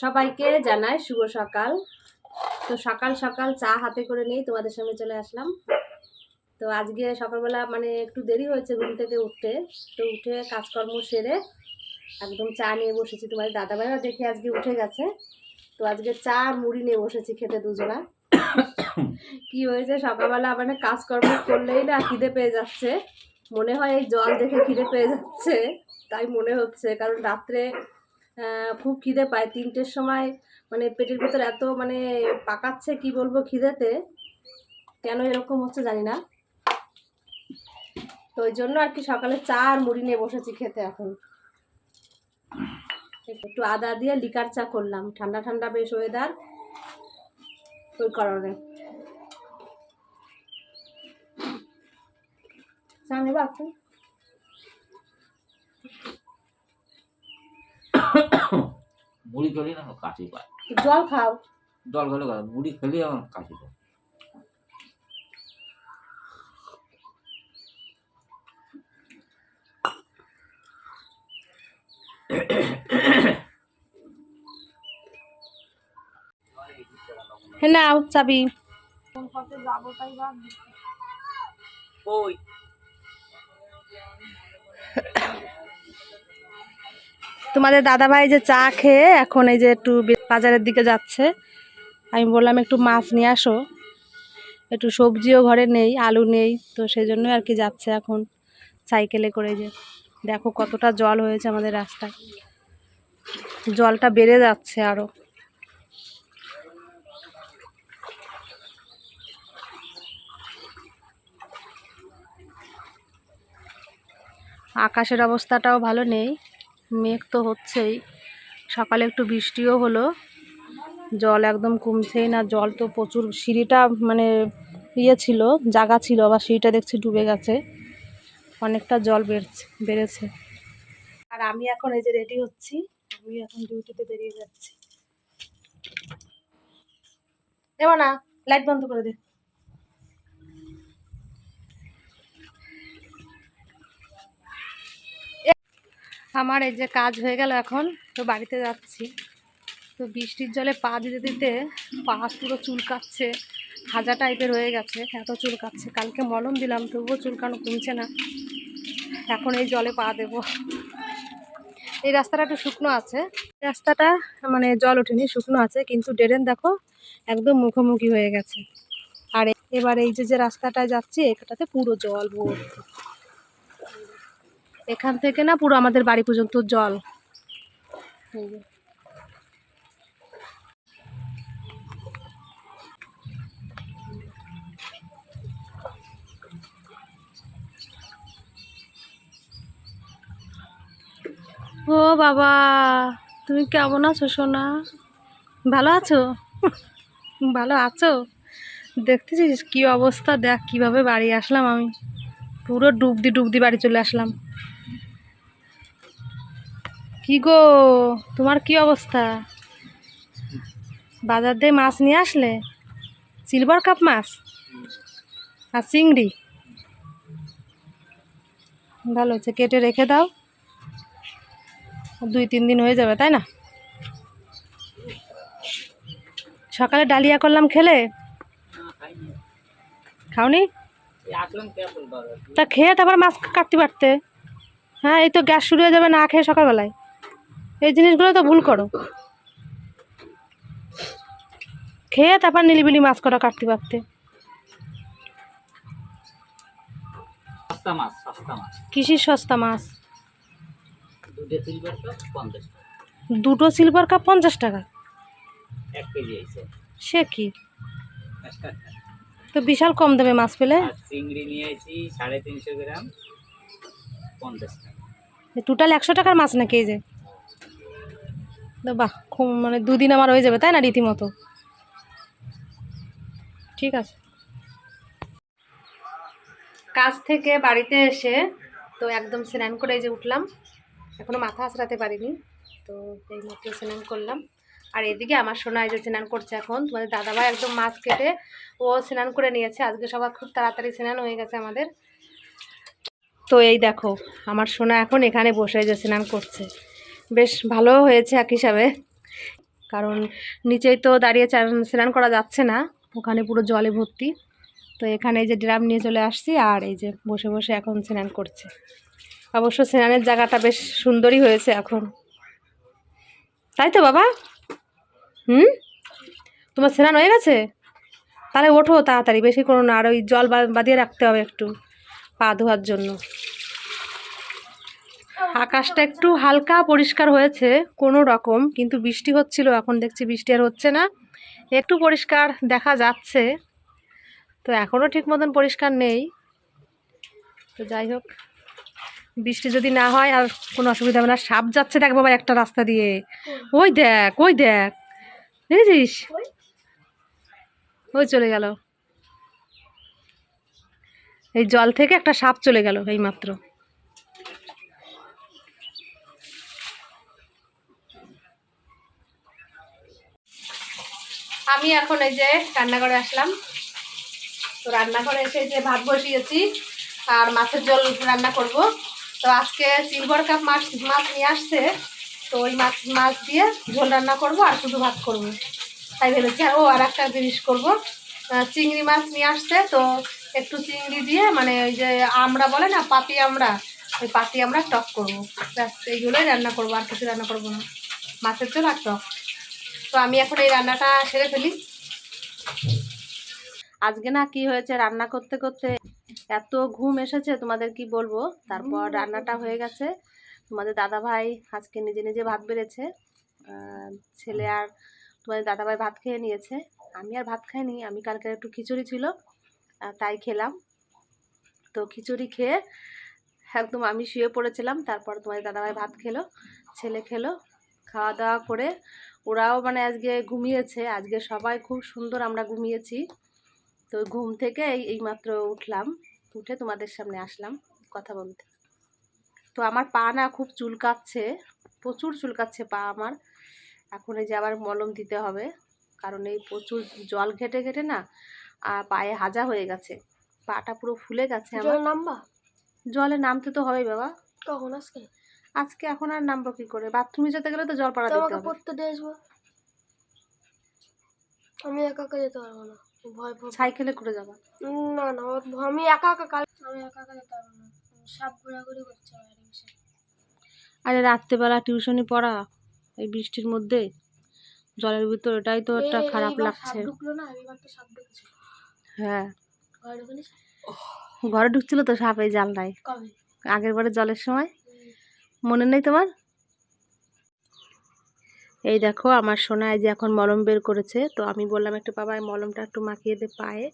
সবাইকে জানাই শুভ সকাল। তো সকাল সকাল চা হাতে করে নিয়ে তোমাদের সামনে চলে আসলাম। তো আজকে সকালবেলা মানে একটু দেরি হয়েছে ঘুম থেকে উঠতে। তো উঠে কাজকর্ম সেরে একদম চা নিয়ে বসেছি। তোমাদের দাদাভাইও দেখে আজকে উঠে গেছে। তো আজকে চা আর মুড়ি নিয়ে বসেছি খেতে দুজনা। কি হয়েছে? সকালবেলা মানে কাজকর্ম করলেই না খিদে পেয়ে যাচ্ছে। মনে হয় এই জল দেখে খিদে পেয়ে যাচ্ছে। তাই মনে হচ্ছে, কারণ রাত্রে খুব খিদে পায়। তিনটের সময় মানে পেটের ভিতর এত মানে পাকাচ্ছে, কি বলব খিদেতে? কেন এরকম হচ্ছে জানি না। তো ওই জন্য আর কি সকালে চা আর মুড়ি নিয়ে বসেছি খেতে এখন। একটু আদা দিয়ে লিকার চা করলাম। ঠান্ডা ঠান্ডা বেশ ওয়েদার ওই কারণে। চা নেবা একটু মুড়ি খেলে না আমার কাশি পায়। জল খাও। জল খেলে মুড়ি খেলে আমার কাশি পায়। হ্যাঁ নাও চাবি। ওই তোমাদের দাদাভাই যে চা খেয়ে এখন এই যে একটু বাজারের দিকে যাচ্ছে, আমি বললাম একটু মাছ নিয়ে আসো। একটু সবজিও ঘরে নেই, আলু নেই, তো সেই জন্য আর কি যাচ্ছে এখন সাইকেলে করে যে। দেখো কতটা জল হয়েছে আমাদের রাস্তায়। জলটা বেড়ে যাচ্ছে আরও আকাশের অবস্থাটাও ভালো নেই। মেঘ তো হচ্ছেই। সকালে একটু বৃষ্টিও হলো। জল একদম কমছেই না, জল তো প্রচুর, সিঁড়িটা মানে ইয়ে ছিল, জাগা ছিল, আবার সিঁড়িটা দেখছি ডুবে গেছে। অনেকটা জল বেড়েছে বেড়েছে। আর আমি এখন এই যে রেডি হচ্ছি, আমি এখন ডিউটিতে বেরিয়ে যাচ্ছি। এবার না লাইট বন্ধ করে দে। আমার এই যে কাজ হয়ে গেল এখন, তো বাড়িতে যাচ্ছি। তো বৃষ্টির জলে পা দিতে দিতে পা পুরো চুলকাচ্ছে হাজা টাইপের হয়ে গেছে, এত চুলকাচ্ছে কালকে মলম দিলাম, তবুও চুলকানো কমছে না। এখন এই জলে পা দেবো। এই রাস্তাটা একটু শুকনো আছে। রাস্তাটা মানে জল ওঠেনি, শুকনো আছে, কিন্তু ড্রেন দেখো একদম মুখোমুখি হয়ে গেছে। আর এবার এই যে যে রাস্তাটায় যাচ্ছি, এটাতে পুরো জল ভর্তি। এখান থেকে না পুরো আমাদের বাড়ি পর্যন্ত জল। ও বাবা, তুমি কেমন আছো সোনা? ভালো আছো? ভালো আছো? দেখতেছিস কি অবস্থা, দেখ কীভাবে বাড়ি আসলাম আমি। পুরো ডুবদি ডুবদি বাড়ি চলে আসলাম। কি গো? তোমার কি অবস্থা? বাজার দিয়ে মাছ নিয়ে আসলে? সিলভার কাপ মাছ? আর চিংড়ি? ভালো হচ্ছে কেটে রেখে দাও। দুই, তিন দিন হয়ে যাবে, তাই না? সকালে ডালিয়া করলাম খেলে? খাওনি? তা খেয়ে তারপর মাছ কাটতে পারতে। হ্যাঁ এই তো গ্যাস শুরু হয়ে যাবে না খেয়ে সকালবেলায়। এই জিনিসগুলো তো ভুল করো। খেয়ে তারপর নিলিবিলি মাছ কটা কাটতে পারতে কিসির সস্তা মাছ? দুটো সিলভার কাপ পঞ্চাশ টাকা। সে কি? তো বিশাল কম দামে মাছ পেলে? চিংড়ি নিয়েছি সাড়ে তিনশো গ্রাম পঞ্চাশ টাকা। টোটাল একশো টাকার মাছ নাকি এই যে? বাহ মানে দুদিন আমার হয়ে যাবে, তাই না, রীতিমতো? ঠিক আছে। কাজ থেকে বাড়িতে এসে তো একদম স্নান করে যে উঠলাম। এখনও মাথা আঁচড়াতে পারিনি, তো এই মাত্র স্নান করলাম। আর এদিকে আমার সোনা যে স্নান করছে এখন, তোমাদের দাদাভাই একদম মাছ কেটে ও স্নান করে নিয়েছে। আজকে সবার খুব তাড়াতাড়ি স্নান হয়ে গেছে আমাদের। তো এই দেখো, আমার সোনা এখন এখানে বসে যে স্নান করছে। বেশ ভালো হয়েছে এক হিসাবে। কারণ নিচেই তো দাঁড়িয়ে স্নান করা যাচ্ছে না, ওখানে পুরো জলে ভর্তি। তো এখানে এই যে ড্রাম নিয়ে চলে আসছি আর এই যে বসে বসে এখন স্নান করছে। অবশ্য স্নানের জায়গাটা বেশ সুন্দরই হয়েছে এখন। তাই তো বাবা? হুম? তোমার স্নান হয়ে গেছে? তাহলে ওঠো তাড়াতাড়ি, বেশি করো না, আর ওই জল বাঁধিয়ে রাখতে হবে একটু, পা ধোয়ার জন্য। আকাশটা একটু হালকা পরিষ্কার হয়েছে, কোনো রকম, কিন্তু বৃষ্টি হচ্ছিল, এখন দেখছি বৃষ্টি আর হচ্ছে না। একটু পরিষ্কার দেখা যাচ্ছে, তো এখনও ঠিক মতন পরিষ্কার নেই। তো যাই হোক, বৃষ্টি যদি না হয় আর কোনো অসুবিধা হবে না। সাপ যাচ্ছে দেখ বাবা একটা রাস্তা দিয়ে। ওই দেখ ওই দেখ, দেখেছিস? ওই চলে গেল। এই জল থেকে একটা সাপ চলে গেল এই মাত্র আমি এখন এই যে রান্নাঘরে আসলাম। তো রান্নাঘরে এসে যে ভাত বসিয়েছি আর মাছের ঝোল রান্না করব। তো আজকে সিলভার কাপ মাছ মাছ নিয়ে আসছে। তো ওই মাছ মাছ দিয়ে ঝোল রান্না করব আর শুধু ভাত করব। তাই ভেবেছি আর ও আর একটা জিনিস করব। চিংড়ি মাছ নিয়ে আসছে। তো একটু চিংড়ি দিয়ে মানে ওই যে আমরা বলে না, পাতি আমরা, ওই পাতি আমরা টক করব। ব্যাস, এইগুলোই রান্না করব, আর কিছু রান্না করব না। মাছের ঝোল আর টক। তো আমি এখন এই রান্নাটা সেরে ফেলি। আজকে না কি হয়েছে, রান্না করতে করতে এত ঘুম এসেছে, তোমাদের কি বলব? তারপর রান্নাটা হয়ে গেছে। তোমাদের দাদা ভাই আজকে নিজে নিজে ভাত বেড়েছে। ছেলে আর তোমাদের দাদা ভাই ভাত খেয়ে নিয়েছে। আমি আর ভাত খাইনি, আমি কালকে একটু খিচুড়ি ছিল তাই খেলাম। তো খিচুড়ি খেয়ে একদম আমি শুয়ে পড়েছিলাম, তারপর তোমাদের দাদাভাই ভাত খেলো, ছেলে খেলো, খাওয়া দাওয়া করে ওরাও মানে আজকে ঘুমিয়েছে। আজকে সবাই খুব সুন্দর আমরা ঘুমিয়েছি। তো ঘুম থেকে এই এইমাত্র উঠলাম। উঠে তোমাদের সামনে আসলাম কথা বলতে। তো আমার পা না খুব চুলকাচ্ছে প্রচুর চুলকাচ্ছে পা আমার। এখন এই যে আবার মলম দিতে হবে কারণ এই প্রচুর জল ঘেটে ঘেটে না আর পায়ে হাজা হয়ে গেছে। পাটা পুরো ফুলে গেছে আমার। নাম্বা? জলে নামতে তো হবেই বাবা। কখন আজকে? আজকে এখন আর নামবো কি করে? বাথরুমে যেতে গেলে তো জল পাড়া দিতে হবে। পড়তে দিয়ে আসব। আমি একা একা যেতে পারব না। ভয় সাইকেলে করে যাবা? না না আমি একা একা কাল আমি একা একা যেতে পারব না। সাপ ঘোরাঘুরি করছে। আরে রাত্রেবেলা টিউশনি পড়া এই বৃষ্টির মধ্যে। জলের ভিতর এটাই তো একটা খারাপ লাগছে। হ্যাঁ। ঘরে ঢুকছিল তো সাপ এই জালটায় কবে? আগের বারে জলের সময়? মনে নেই তোমার? এই দেখো, আমার সোনায় যে এখন মলম বের করেছে। তো আমি বললাম একটু, বাবা মলমটা একটু মাখিয়ে দে পায়ে।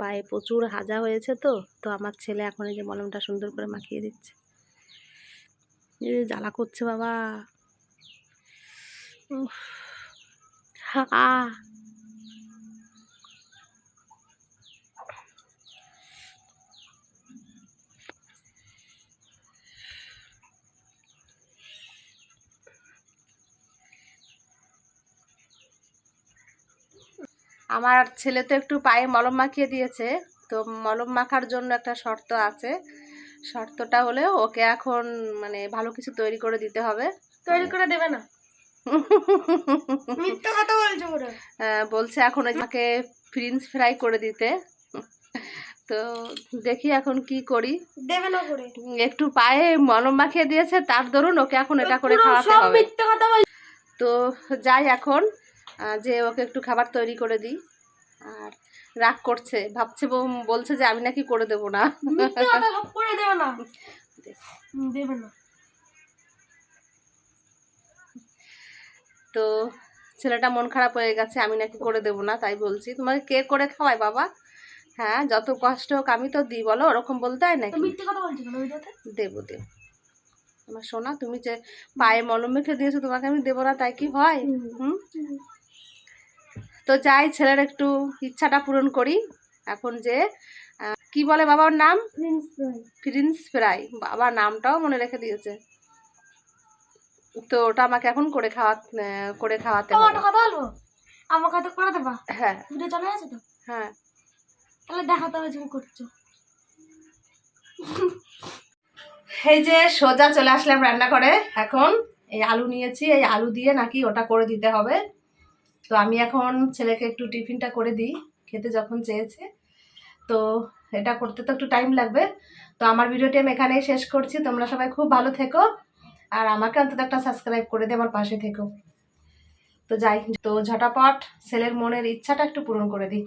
পায়ে প্রচুর হাজা হয়েছে তো তো আমার ছেলে এখন এই যে মলমটা সুন্দর করে মাখিয়ে দিচ্ছে। জ্বালা করছে বাবা। আ আমার ছেলে তো একটু পায়ে মলম মাখিয়ে দিয়েছে তো মলম মাখার জন্য একটা শর্ত আছে। শর্তটা হলে ওকে এখন মানে ভালো কিছু তৈরি করে দিতে হবে। তৈরি করে দেবে না। মিথ্যা কথা বলছো ওরা। বলছে এখন ওই আমাকে ফ্রিঞ্চ ফ্রাই করে দিতে। তো দেখি এখন কি করি। দেবে না করে। একটু পায়ে মলম মাখিয়ে দিয়েছে তার দরুন ওকে এখন এটা করে খাওয়াতে হবে। তো যাই এখন যে ওকে একটু খাবার তৈরি করে দিই। আর রাগ করছে ভাবছে বলছে যে আমি নাকি করে দেবো না। করে দেবে না। দেবে না। তো ছেলেটা মন খারাপ হয়ে গেছে আমি নাকি করে দেবো না তাই বলছি। তোমাকে কে করে খাওয়ায় বাবা? হ্যাঁ যত কষ্ট হোক আমি তো দিই বলো ওরকম বলতে হয় নাকি? দেবো দেবো। আমার সোনা তুমি যে পায়ে মলম মেখে দিয়েছ তোমাকে আমি দেবো না তাই কি হয়? হুম? তো যাই ছেলের একটু ইচ্ছাটা পূরণ করি। এখন যে কি বলে বাবার নাম? প্রিন্স ফ্রাই বাবা নামটাও মনে রেখে দিয়েছে। তো ওটা আমাকে এখন করে খাওয়া করে খাওয়াতে হবে। কথা বলব? আমার কথা করে দেবা হ্যাঁ। ভিডিও চলে আছে তো? হ্যাঁ। তাহলে দেখাতে হবে তুমি করছ। এই যে সোজা চলে আসলাম রান্না করে এখন এই আলু নিয়েছি। এই আলু দিয়ে নাকি ওটা করে দিতে হবে। তো আমি এখন ছেলেকে একটু টিফিনটা করে দিই, খেতে যখন চেয়েছে। তো এটা করতে তো একটু টাইম লাগবে। তো আমার ভিডিওটি আমি এখানেই শেষ করছি। তোমরা সবাই খুব ভালো থেকো। আর আমাকে অন্তত একটা সাবস্ক্রাইব করে দিয়ে আমার পাশে থেকো। তো যাই, তো ঝটাপট ছেলের মনের ইচ্ছাটা একটু পূরণ করে দিই।